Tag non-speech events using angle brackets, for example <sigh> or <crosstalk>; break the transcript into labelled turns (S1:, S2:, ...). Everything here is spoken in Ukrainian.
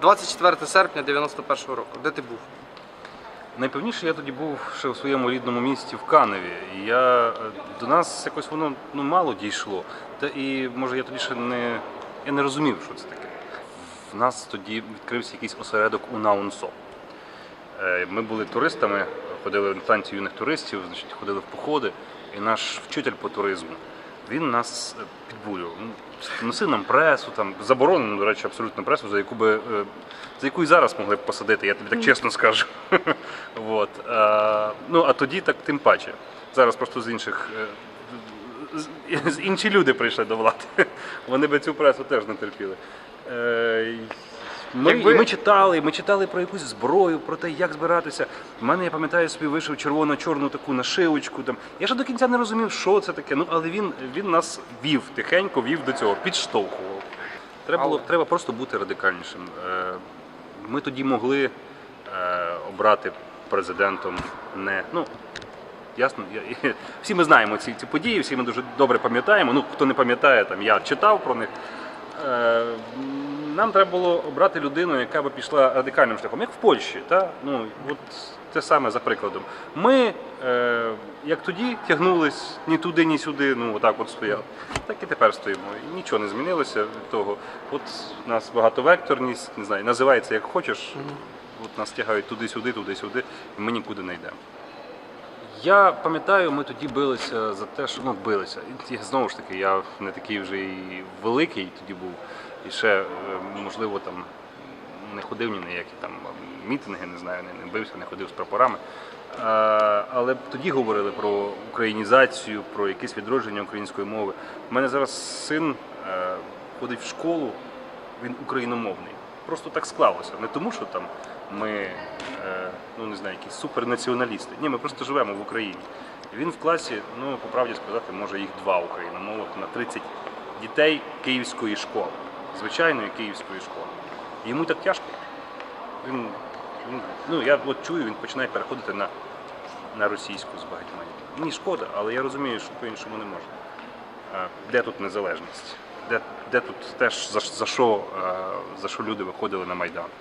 S1: 24 серпня 91-го року. Де ти був?
S2: Найпевніше я тоді був ще у своєму рідному місті в Каневі. І я, е, до нас якось воно ну, мало дійшло. Та і може я тоді ще не, я не розумів, що це таке. В нас тоді відкрився якийсь осередок у Наунсо. Е, Ми були туристами, ходили на станцію юних туристів, значить, ходили в походи, і наш вчитель по туризму. Він нас е, підбурював. Ну, Носив нам пресу, там заборонену, до речі, абсолютно пресу, за яку би е, за яку і зараз могли б посадити, я тобі так чесно скажу. <laughs> От. А, ну а тоді так тим паче. Зараз просто з інших. е, Інші люди прийшли до влади. <laughs> Вони би цю пресу теж не терпіли. Ми,
S1: Якби-
S2: і ми читали, ми читали про якусь зброю, про те, як збиратися. У мене, я пам'ятаю, собі вийшов червоно-чорну таку нашивочку. Там. Я ще до кінця не розумів, що це таке. Ну, але він, він нас вів тихенько, вів до цього, підштовхував. Треба, було,
S1: Але-
S2: треба просто бути радикальнішим. Е, Ми тоді могли е, обрати президентом не. Ну, Ясно, Я- <laughs> всі ми знаємо ці, ці події, всі ми дуже добре пам'ятаємо. Ну, хто не пам'ятає, там я читав про них. Е, Нам треба було обрати людину, яка би пішла радикальним шляхом, як в Польщі. Та? Ну, от те саме за прикладом. Ми, е, як тоді, тягнулись ні туди, ні сюди, ну отак от стояли. Так і тепер стоїмо. І нічого не змінилося від того. От у нас багатовекторність, не знаю, називається як хочеш. От нас тягають туди-сюди, туди-сюди, і ми нікуди не йдемо. Я пам'ятаю, ми тоді билися за те, що ну билися. І знову ж таки, я не такий вже і великий тоді був, і ще е, можливо там не ходив ні на які там мітинги, не знаю, не, не бився, не ходив з прапорами. Е, Але тоді говорили про українізацію, про якесь відродження української мови. У мене зараз син е, ходить в школу, він україномовний. Просто так склалося. Не тому, що там ми, е, ну не знаю, якісь супернаціоналісти. Ні, ми просто живемо в Україні. Він в класі, ну по правді сказати, може їх два україномовних на 30 дітей київської школи, звичайної київської школи. Йому так тяжко. Він, ну я от чую, він починає переходити на, на російську з багатьма. Мені шкода, але я розумію, що по-іншому не можна. Де тут незалежність? Де, де тут теж за, за, що, е, за що люди виходили на Майдан?